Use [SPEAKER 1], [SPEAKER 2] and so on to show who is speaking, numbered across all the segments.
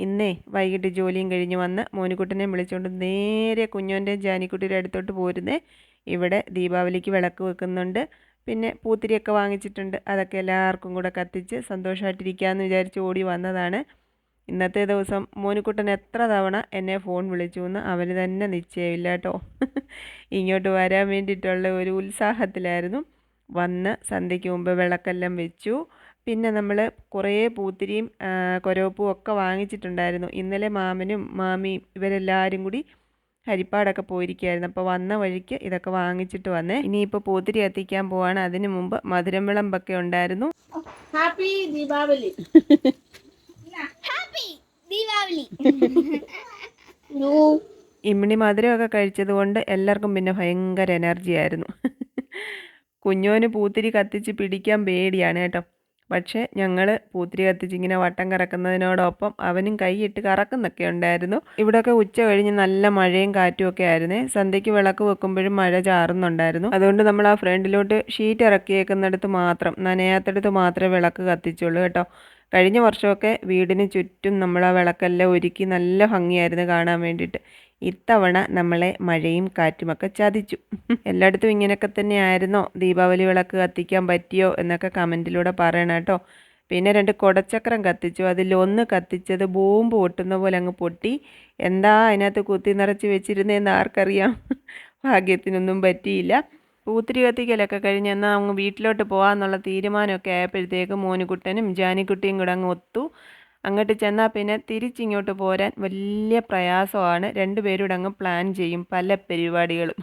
[SPEAKER 1] ഇന്നേ വൈകിട്ട് ജോലിയും കഴിഞ്ഞ് വന്ന് മോനിക്കുട്ടനെ വിളിച്ചുകൊണ്ട് നേരെ കുഞ്ഞോന്റെ ജാനിക്കുട്ടിയുടെ അടുത്തോട്ട് പോരുന്നേ. ഇവിടെ ദീപാവലിക്ക് വിളക്ക് വെക്കുന്നുണ്ട്. പിന്നെ പൂത്തിരിയൊക്കെ വാങ്ങിച്ചിട്ടുണ്ട്. അതൊക്കെ എല്ലാവർക്കും കൂടെ കത്തിച്ച് സന്തോഷമായിട്ടിരിക്കാമെന്ന് വിചാരിച്ച് ഓടി വന്നതാണ്. ഇന്നത്തെ ദിവസം മോനിക്കുട്ടൻ എത്ര തവണ എന്നെ ഫോൺ വിളിച്ചു എന്ന് അവന് തന്നെ നിശ്ചയമില്ല കേട്ടോ. ഇങ്ങോട്ട് വരാൻ വേണ്ടിയിട്ടുള്ള ഒരു ഉത്സാഹത്തിലായിരുന്നു. വന്ന് സന്ധ്യയ്ക്ക് മുമ്പ് വിളക്കെല്ലാം വെച്ചു. പിന്നെ നമ്മൾ കുറേ പൂത്തിരിയും ആ, ഒക്കെ വാങ്ങിച്ചിട്ടുണ്ടായിരുന്നു. ഇന്നലെ മാമനും മാമിയും ഇവരെല്ലാവരും കൂടി ഹരിപ്പാടൊക്കെ പോയിരിക്കുകയായിരുന്നു. അപ്പോൾ വന്ന വഴിക്ക് ഇതൊക്കെ വാങ്ങിച്ചിട്ട് വന്നേ. ഇനിയിപ്പോൾ പൂത്തിരി എത്തിക്കാൻ പോവാണ്. അതിന് മുമ്പ് മധുരം വിളമ്പൊക്കെ ഉണ്ടായിരുന്നു.
[SPEAKER 2] ഹാപ്പി ദീപാവലി.
[SPEAKER 3] ഹാപ്പി ദീപാവലി.
[SPEAKER 1] ഇമ്മിണി മധുരമൊക്കെ കഴിച്ചത് കൊണ്ട് എല്ലാവർക്കും പിന്നെ ഭയങ്കര എനർജി ആയിരുന്നു കുഞ്ഞോന് പൂത്തിരി കത്തിച്ച് പിടിക്കാൻ പേടിയാണ് കേട്ടോ. പക്ഷേ ഞങ്ങൾ പൂത്തിരി കത്തിച്ച് ഇങ്ങനെ വട്ടം കറക്കുന്നതിനോടൊപ്പം അവനും കൈയിട്ട് കറക്കുന്നൊക്കെ ഉണ്ടായിരുന്നു. ഇവിടെയൊക്കെ ഉച്ച കഴിഞ്ഞ് നല്ല മഴയും കാറ്റും ഒക്കെ ആയിരുന്നേ. സന്ധ്യയ്ക്ക് വിളക്ക് വെക്കുമ്പോഴും മഴ ചാറുന്നുണ്ടായിരുന്നു. അതുകൊണ്ട് നമ്മൾ ആ ഫ്രണ്ടിലോട്ട് ഷീറ്റ് ഇറക്കിയേക്കുന്നിടത്ത് മാത്രം നനയാത്തടത്ത് മാത്രമേ വിളക്ക് കത്തിച്ചുള്ളൂ കേട്ടോ. കഴിഞ്ഞ വർഷമൊക്കെ വീടിന് ചുറ്റും നമ്മൾ ആ വിളക്കെല്ലാം ഒരുക്കി നല്ല ഭംഗിയായിരുന്നു കാണാൻ വേണ്ടിയിട്ട്. ഇത്തവണ നമ്മളെ മഴയും കാറ്റുമൊക്കെ ചതിച്ചു. എല്ലായിടത്തും ഇങ്ങനെയൊക്കെ തന്നെ ആയിരുന്നോ ദീപാവലി വിളക്ക് കത്തിക്കാൻ പറ്റിയോ എന്നൊക്കെ കമന്റിലൂടെ പറയണം കേട്ടോ. പിന്നെ രണ്ട് കുടച്ചക്രം കത്തിച്ചു. അതിലൊന്ന് കത്തിച്ചത് ബോംബ് പൊട്ടുന്ന പോലെ അങ്ങ് പൊട്ടി. എന്താ അതിനകത്ത് കുത്തി നിറച്ച് വെച്ചിരുന്നതെന്ന് ആർക്കറിയാം? ഭാഗ്യത്തിനൊന്നും പറ്റിയില്ല. പൂത്തിരി കത്തിക്കലൊക്കെ കഴിഞ്ഞ് എന്നാൽ അങ്ങ് വീട്ടിലോട്ട് പോകാമെന്നുള്ള തീരുമാനമൊക്കെ ആയപ്പോഴത്തേക്ക് മോനുകുട്ടനും ജാനിക്കുട്ടിയും കൂടെ അങ്ങ് ഒത്തു. അങ്ങോട്ട് ചെന്നാൽ പിന്നെ തിരിച്ചിങ്ങോട്ട് പോരാൻ വലിയ പ്രയാസമാണ്. രണ്ടുപേരും അങ്ങ് പ്ലാൻ ചെയ്യും പല പരിപാടികളും.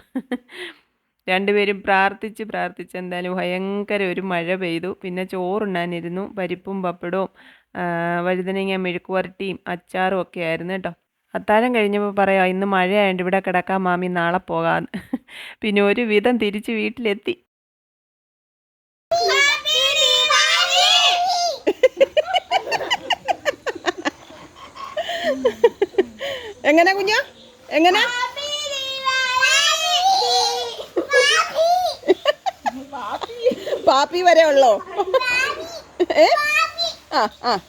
[SPEAKER 1] രണ്ടുപേരും പ്രാർത്ഥിച്ച് പ്രാർത്ഥിച്ച് എന്തായാലും ഭയങ്കര ഒരു മഴ പെയ്തു. പിന്നെ ചോറുണ്ണാനിരുന്നു. പരിപ്പും പപ്പടവും വഴുതനങ്ങ മെഴുക്കുവരട്ടിയും അച്ചാറും ഒക്കെ ആയിരുന്നു കേട്ടോ. അത്താഴം കഴിഞ്ഞപ്പോൾ പറയാം ഇന്ന് മഴയായതുകൊണ്ട് ഇവിടെ കിടക്കാൻ മാമി നാളെ പോകാമെന്ന് പിന്നെ ഒരു വിധം തിരിച്ച് വീട്ടിലെത്തി.
[SPEAKER 2] എങ്ങനെ കുഞ്ഞു? എങ്ങനെ? പാപ്പി. വരെ ഉള്ളോ? ഏ? ആ ആ.